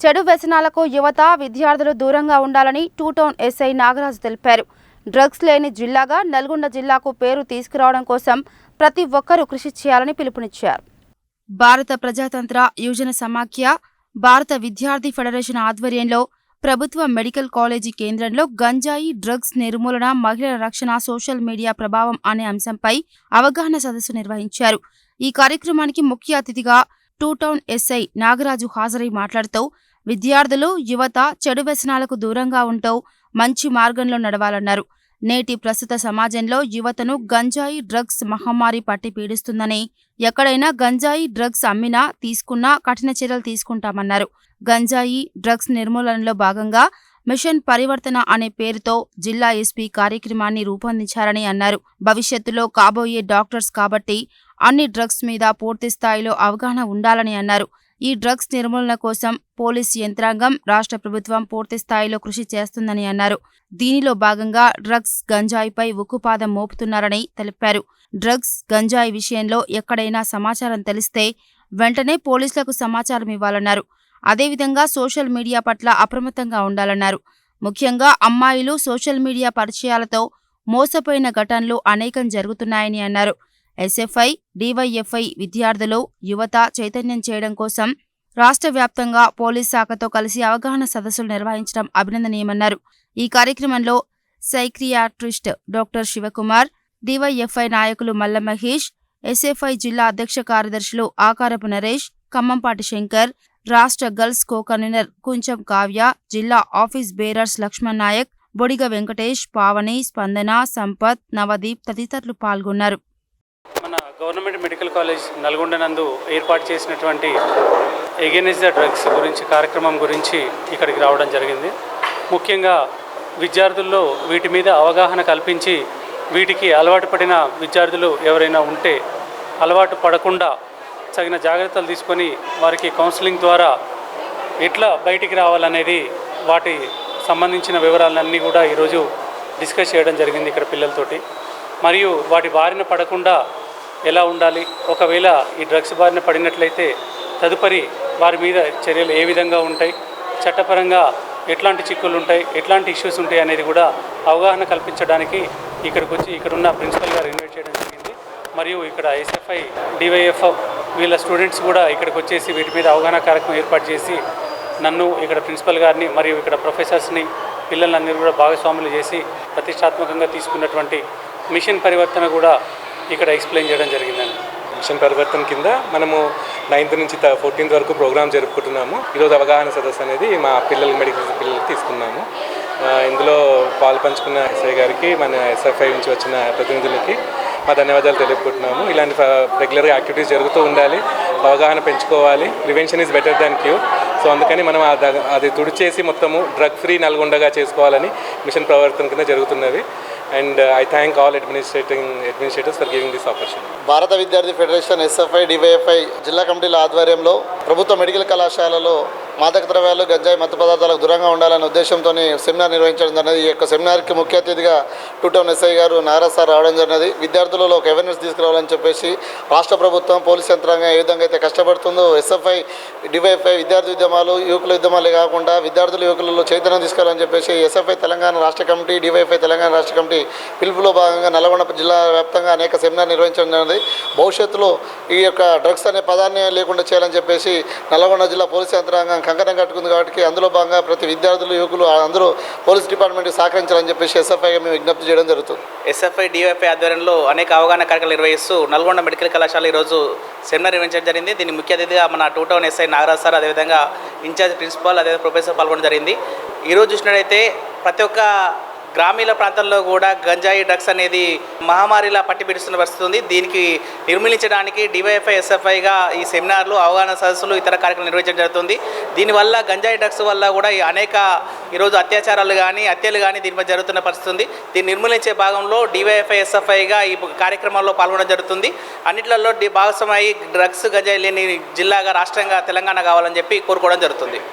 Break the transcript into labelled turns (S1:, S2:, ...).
S1: చెడు వ్యసనాలకు యువత విద్యార్థులు దూరంగా ఉండాలని టూ టౌన్ ఎస్ఐ నాగరాజు తెలిపారు. డ్రగ్స్ లేని జిల్లాగా నల్గొండ జిల్లాకు పేరు తీసుకురావడం కోసం ప్రతి ఒక్కరూ కృషి చేయాలని పిలుపునిచ్చారు. భారత ప్రజాతంత్ర యువజన సమాఖ్య భారత విద్యార్థి ఫెడరేషన్ ఆధ్వర్యంలో ప్రభుత్వ మెడికల్ కాలేజీ కేంద్రంలో గంజాయి డ్రగ్స్ నిర్మూలన మహిళల రక్షణ సోషల్ మీడియా ప్రభావం అనే అంశంపై అవగాహన సదస్సు నిర్వహించారు. ఈ కార్యక్రమానికి ముఖ్య అతిథిగా టూ టౌన్ ఎస్ఐ నాగరాజు హాజరై మాట్లాడుతూ విద్యార్థులు యువత చెడు వ్యసనాలకు దూరంగా ఉంటూ మంచి మార్గంలో నడవాలన్నారు. నేటి ప్రస్తుత సమాజంలో యువతను గంజాయి డ్రగ్స్ మహమ్మారి పట్టి పీడిస్తుందని ఎక్కడైనా గంజాయి డ్రగ్స్ అమ్మినా తీసుకున్నా కఠిన చర్యలు తీసుకుంటామన్నారు. గంజాయి డ్రగ్స్ నిర్మూలనలో భాగంగా మిషన్ పరివర్తన అనే పేరుతో జిల్లా ఎస్పీ కార్యక్రమాన్ని రూపొందించారని అన్నారు. భవిష్యత్తులో కాబోయే డాక్టర్స్ కాబట్టి అన్ని డ్రగ్స్ మీద పూర్తి స్థాయిలో అవగాహన ఉండాలని అన్నారు. ఈ డ్రగ్స్ నిర్మూలన కోసం పోలీస్ యంత్రాంగం రాష్ట్ర ప్రభుత్వం పూర్తి స్థాయిలో కృషి చేస్తుందని అన్నారు. దీనిలో భాగంగా డ్రగ్స్ గంజాయిపై ఉక్కుపాదం మోపుతున్నారని తెలిపారు. డ్రగ్స్ గంజాయి విషయంలో ఎక్కడైనా సమాచారం తెలిస్తే వెంటనే పోలీసులకు సమాచారం ఇవ్వాలన్నారు. అదేవిధంగా సోషల్ మీడియా పట్ల అప్రమత్తంగా ఉండాలన్నారు. ముఖ్యంగా అమ్మాయిలు సోషల్ మీడియా పరిచయాలతో మోసపోయిన ఘటనలు అనేకం జరుగుతున్నాయని అన్నారు. ఎస్ఎఫ్ఐ డివైఎఫ్ఐ విద్యార్థులు యువత చైతన్యం చేయడం కోసం రాష్ట్ర వ్యాప్తంగా పోలీస్ శాఖతో కలిసి అవగాహన సదస్సులు నిర్వహించడం అభినందనీయమన్నారు. ఈ కార్యక్రమంలో సైక్రియాట్రిస్ట్ డాక్టర్ శివకుమార్ డివైఎఫ్ఐ నాయకులు మల్ల మహేష్ ఎస్ఎఫ్ఐ జిల్లా అధ్యక్ష కార్యదర్శులు ఆకారపు నరేష్ ఖమ్మంపాటి శంకర్ రాష్ట్ర girls co convener Kuncham Kavya జిల్లా ఆఫీస్ బేరర్స్ లక్ష్మణ్ నాయక్ బొడిగ వెంకటేష్ పావని స్పందన సంపత్ నవదీప్ తదితరులు పాల్గొన్నారు.
S2: మన గవర్నమెంట్ మెడికల్ కాలేజ్ నల్గొండ నందు ఏర్పాటు చేసినటువంటి ఎగెనిస్ ద డ్రగ్స్ గురించి కార్యక్రమం గురించి ఇక్కడికి రావడం జరిగింది. ముఖ్యంగా విద్యార్థుల్లో వీటి మీద అవగాహన కల్పించి వీటికి అలవాటు పడిన విద్యార్థులు ఎవరైనా ఉంటే అలవాటు పడకుండా తగిన జాగ్రత్తలు తీసుకొని వారికి కౌన్సిలింగ్ ద్వారా ఎట్లా బయటికి రావాలనేది వాటి సంబంధించిన వివరాలన్నీ కూడా ఈరోజు డిస్కస్ చేయడం జరిగింది ఇక్కడ పిల్లలతోటి. మరియు వాటి బారిన పడకుండా ఎలా ఉండాలి? ఒకవేళ ఈ డ్రగ్స్ బారిన పడినట్లయితే తదుపరి వారి మీద చర్యలు ఏ విధంగా ఉంటాయి? చట్టపరంగా ఎట్లాంటి చిక్కులు ఉంటాయి? ఎట్లాంటి ఇష్యూస్ ఉంటాయి అనేది కూడా అవగాహన కల్పించడానికి ఇక్కడికి వచ్చి ఇక్కడ ఉన్న ప్రిన్సిపల్ గారు ఇన్వైట్ చేయడం జరిగింది. మరియు ఇక్కడ ఎస్ఎఫ్ఐ డివైఎఫ్ఎఫ్ వీళ్ళ స్టూడెంట్స్ కూడా ఇక్కడికి వచ్చేసి వీటి మీద అవగాహన కార్యక్రమం ఏర్పాటు చేసి నన్ను ఇక్కడ ప్రిన్సిపల్ గారిని మరియు ఇక్కడ ప్రొఫెసర్స్ని పిల్లలందరూ కూడా భాగస్వాములు చేసి ప్రతిష్టాత్మకంగా తీసుకున్నటువంటి మిషన్ పరివర్తన కూడా ఇక్కడ ఎక్స్ప్లెయిన్ చేయడం జరిగిందండి.
S3: మిషన్ పరివర్తన కింద మనము నైన్త్ నుంచి ఫోర్టీన్త్ వరకు ప్రోగ్రామ్ జరుపుకుంటున్నాము. ఈరోజు అవగాహన సదస్సు అనేది మా పిల్లల మెడికల్ పిల్లలకి తీసుకున్నాము. ఇందులో పాలు పంచుకున్న ఎస్ఐ గారికి మన ఎస్ఎఫ్ఐ నుంచి వచ్చిన ప్రతినిధులకి మా ధన్యవాదాలు తెలుపుకుంటున్నాము ఇలాంటి రెగ్యులర్గా యాక్టివిటీస్ జరుగుతూ ఉండాలి. అవగాహన పెంచుకోవాలి. Prevention is better than cure. So అందుకని మనం అది తుడిచేసి మొత్తము డ్రగ్ ఫ్రీ నల్గొండగా చేసుకోవాలని మిషన్ ప్రవర్తన కింద జరుగుతున్నది. And I thank all administrating administrators for giving this opportunity
S4: Bharata Vidyarthi federation SFI DYFI జిల్లా కమిటీల ఆధ్వర్యంలో ప్రభుత్వ మెడికల్ కళాశాలలో మాదక ద్రవ్యాలు గంజాయి మత్తు పదార్థాలకు దూరంగా ఉండాలనే ఉద్దేశంతో సెమినార్ నిర్వహించడం జరిగినది. ఈ యొక్క సెమినార్కి ముఖ్య అతిథిగా టూ టౌన్ ఎస్ఐ గారు నారా సార్ రావడం జరిగినది. విద్యార్థులలో ఒక అవేర్నెస్ తీసుకురావాలని చెప్పేసి రాష్ట్ర ప్రభుత్వం పోలీస్ యంత్రాంగం ఏ విధంగా అయితే కష్టపడుతుందో ఎస్ఎఫ్ఐ డివైఎఫ్ఐ విద్యార్థి ఉద్యమాలు యువకుల ఉద్యమాలే కాకుండా విద్యార్థుల యువకులలో చైతన్యం తీసుకురావాలని చెప్పేసి ఎస్ఎఫ్ఐ తెలంగాణ రాష్ట్ర కమిటీ డివైఎఫ్ఐ తెలంగాణ రాష్ట్ర కమిటీ పిలుపులో భాగంగా నల్గొండ జిల్లా వ్యాప్తంగా అనేక సెమినార్ నిర్వహించడం జరిగింది భవిష్యత్తులో ఈ యొక్క డ్రగ్స్ అనే పదాన్ని లేకుండా చేయాలని చెప్పేసి నల్గొండ జిల్లా పోలీస్ యంత్రాంగం కంకణం కట్టుకుంది కాబట్టి అందులో భాగంగా ప్రతి విద్యార్థులు యువకులు అందరూ పోలీస్ డిపార్ట్మెంట్కి సహకరించాలని చెప్పేసి ఎస్ఎఫ్ఐగా మేము విజ్ఞప్తి చేయడం జరుగుతుంది.
S5: ఎస్ఎఫ్ఐ డిఎఫ్ఐ ఆధ్వర్యంలో అనేక అవగాహన కార్యక్రమాలు నిర్వహిస్తూ నల్గొండ మెడికల్ కళాశాల ఈరోజు సెమినార్ నిర్వహించడం జరిగింది. దీని ముఖ్య అతిథిగా మన two town SI Nagaraj sir అదేవిధంగా ఇన్ఛార్జ్ ప్రిన్సిపాల్ అదే ప్రొఫెసర్ పాల్గొనడం జరిగింది. ఈరోజు చూసినట్టయితే ప్రతి ఒక్క గ్రామీణ ప్రాంతాల్లో కూడా గంజాయి డ్రగ్స్ అనేది మహమ్మారిలా పట్టిపిడుస్తున్న పరిస్థితి ఉంది. దీనికి నిర్మూలించడానికి డివైఎఫ్ఐ ఎస్ఎఫ్ఐగా ఈ సెమినార్లు అవగాహన సదస్సులు ఇతర కార్యక్రమాలు నిర్వహించడం జరుగుతుంది. దీనివల్ల గంజాయి డ్రగ్స్ వల్ల కూడా ఈ అనేక ఈరోజు అత్యాచారాలు కానీ హత్యలు కానీ దీని మీద జరుగుతున్న పరిస్థితి ఉంది. దీన్ని నిర్మూలించే భాగంలో డివైఎఫ్ఐ ఎస్ఎఫ్ఐగా ఈ కార్యక్రమంలో పాల్గొనడం జరుగుతుంది. అన్నిట్లలో భాగస్వామి భాగస్వామై డ్రగ్స్ గంజాయి లేని జిల్లాగా రాష్ట్రంగా తెలంగాణ కావాలని చెప్పి కోరుకోవడం జరుగుతుంది.